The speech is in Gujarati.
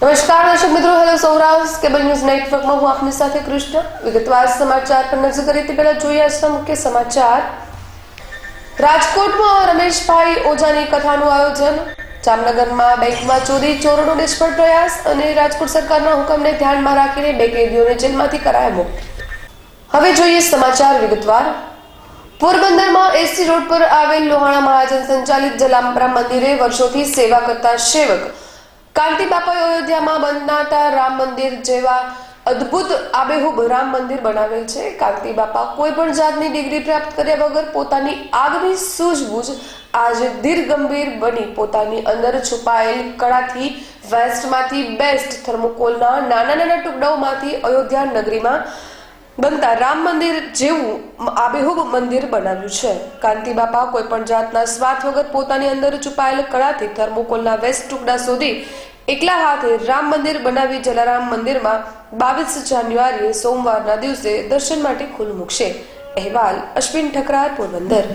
નમસ્કાર દર્શક મિત્રો, હેલો સૌરાષ્ટ્ર, કેબલ ન્યૂઝ નેટવર્કમાં હું આપની સાથે કૃષ્ણ. વિગતવાર સમાચાર પર નજર કરીએ તે પહેલા જોઈએ આજના મુખ્ય સમાચાર. રાજકોટમાં રમેશભાઈ ઓઝાની કથાનું આયોજન. જામનગરમાં બેંકમાં ચોરી, ચોરોનો નિષ્ફળ પ્રયાસ અને રાજકોટ સરકારના હુકમને ધ્યાનમાં રાખીને બે કેદીઓને જેલમાંથી કરાયા મુક્ત હવે જોઈએ સમાચાર વિગતવાર. પોરબંદરમાં એસટી રોડ પર આવેલ લોહાણા મહાજન સંચાલિત જલારામ મંદિરે વર્ષોથી સેવા કરતા સેવક કાંતિ બાપાએ અયોધ્યામાં બનાતા રામ મંદિર જેવા અદ્ભુત આબેહૂબ રામ મંદિર બનાવેલ છે. કાંતિ બાપા કોઈ પણ જાતની ડિગ્રી પ્રાપ્ત કર્યા વગર પોતાની આગવી સૂઝબૂઝ આજે ધીર ગંભીર બની. પોતાની અંદર છુપાયેલ કળાથી વેસ્ટમાંથી બેસ્ટ થર્મોકોલના નાના નાના ટુકડાઓમાંથી અયોધ્યા નગરીમાં બનતા રામ મંદિર જેવું આબેહૂબ મંદિર બનાવ્યું છે. કાંતિ બાપા કોઈ પણ જાતના સ્વાર્થ વગર પોતાની અંદર છુપાયેલ કળાથી થર્મોકોલના વેસ્ટ ટુકડા શોધી એકલા હાથે રામ મંદિર બનાવી જલારામ મંદિરમાં બાવીસ જાન્યુઆરીએ સોમવારના દિવસે દર્શન માટે ખુલ્લું મૂકશે. અહેવાલ અશ્વિન ઠકરાર પોરબંદર.